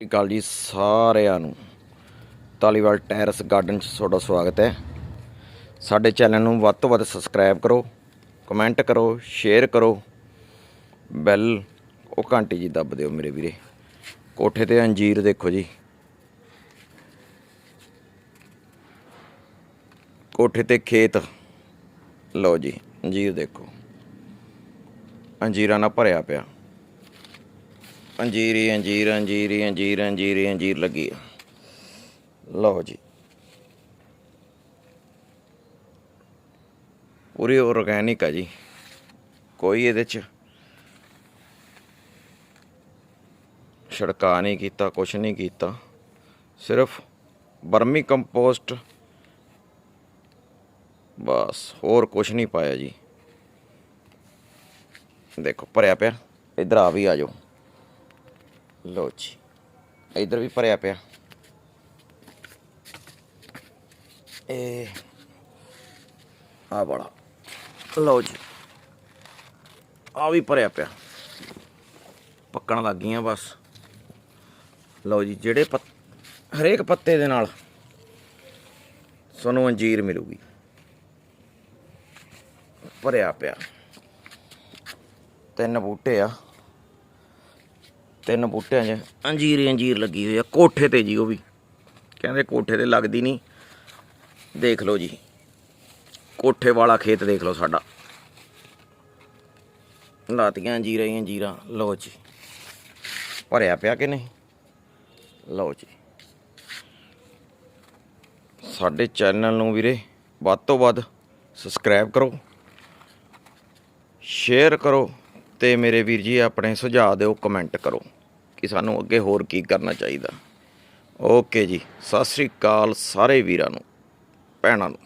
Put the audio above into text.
ਗੱਲ ਜੀ ਸਾਰਿਆਂ ਨੂੰ। ਤਾਲੀਵਾਲ ਟੈਰਸ ਗਾਰਡਨ 'ਚ ਤੁਹਾਡਾ ਸਵਾਗਤ ਹੈ। ਸਾਡੇ ਚੈਨਲ ਨੂੰ ਵੱਧ ਤੋਂ ਵੱਧ ਸਬਸਕ੍ਰਾਈਬ ਕਰੋ, ਕਮੈਂਟ ਕਰੋ, ਸ਼ੇਅਰ ਕਰੋ। ਬੈਲ ਉਹ ਘੰਟੀ ਜੀ ਦੱਬ ਦਿਓ ਮੇਰੇ ਵੀਰੇ। ਕੋਠੇ ਤੇ ਅੰਜੀਰ ਦੇਖੋ ਜੀ। ਕੋਠੇ ਤੇ ਖੇਤ। ਲਓ ਜੀ, ਅੰਜੀਰ ਦੇਖੋ। ਅੰਜੀਰਾਂ ਨਾਲ ਭਰਿਆ ਪਿਆ। ਅੰਜੀਰੀ, ਅੰਜੀਰ ਅੰਜੀਰੀ ਅੰਜੀਰ ਅੰਜੀਰੀ, ਅੰਜੀਰ ਲੱਗੀ ਆ। ਲਓ ਜੀ। ਪੂਰੀ ਆਰਗੈਨਿਕ ਆ ਜੀ। ਕੋਈ ਇਹਦੇ ਚ ਛੜਕਾ ਨਹੀਂ ਕੀਤਾ, ਕੁਛ ਨਹੀਂ ਕੀਤਾ। ਸਿਰਫ ਬਰਮੀ ਕੰਪੋਸਟ। ਬਸ, ਹੋਰ ਕੁਛ ਨਹੀਂ ਪਾਇਆ ਜੀ। ਦੇਖੋ, ਭਰਿਆ ਪਿਆ। ਇਧਰ ਆ ਵੀ ਆ ਜਾਓ। ਲੋ ਜੀ। ਇਧਰ ਵੀ ਭਰਿਆ ਪਿਆ। ਇਹ ਆ ਬੜਾ ਲਓ ਜੀ। ਆ ਵੀ ਭਰਿਆ ਪਿਆ। ਪੱਕਣ ਲੱਗ ਗਈਆਂ ਬਸ। ਲਓ ਜੀ, ਜਿਹੜੇ ਪੱਤ- ਹਰੇਕ ਪੱਤੇ ਦੇ ਨਾਲ ਤੁਹਾਨੂੰ ਅੰਜੀਰ ਮਿਲੂਗੀ। ਭਰਿਆ ਪਿਆ। ਤਿੰਨ ਬੂਟੇ ਆ। ਤਿੰਨ ਬੂਟਿਆਂ 'ਚ। ਅੰਜੀਰ ਹੀ ਅੰਜੀਰ ਲੱਗੀ ਹੋਈ ਆ। ਕੋਠੇ ਤੇ ਜੀ ਉਹ ਵੀ। ਕਹਿੰਦੇ ਕੋਠੇ ਤੇ ਲੱਗਦੀ ਨਹੀਂ। ਦੇਖ ਲਓ ਜੀ। ਕੋਠੇ ਵਾਲਾ ਖੇਤ ਦੇਖ ਲਓ ਸਾਡਾ। ਲਾਤੀਆਂ ਅੰਜੀਰਾਂ ਹੀ ਅੰਜੀਰਾਂ। ਲਓ ਜੀ। ਭਰਿਆ ਪਿਆ ਕਿ ਨਹੀਂ? ਲਓ ਜੀ। ਸਾਡੇ ਚੈਨਲ ਨੂੰ ਵੀਰੇ ਵੱਧ ਤੋਂ ਵੱਧ ਸਬਸਕ੍ਰਾਈਬ ਕਰੋ। ਸ਼ੇਅਰ ਕਰੋ ਤੇ ਮੇਰੇ ਵੀਰ ਜੀ ਆਪਣੇ ਸੁਝਾਅ ਦਿਓ, ਕਮੈਂਟ ਕਰੋ। ਕਿ ਸਾਨੂੰ ਅੱਗੇ ਹੋਰ ਕੀ ਕਰਨਾ ਚਾਹੀਦਾ। ਓਕੇ ਜੀ, ਸਤਿ ਸ੍ਰੀ ਅਕਾਲ ਸਾਰੇ ਵੀਰਾਂ ਨੂੰ, ਭੈਣਾਂ ਨੂੰ।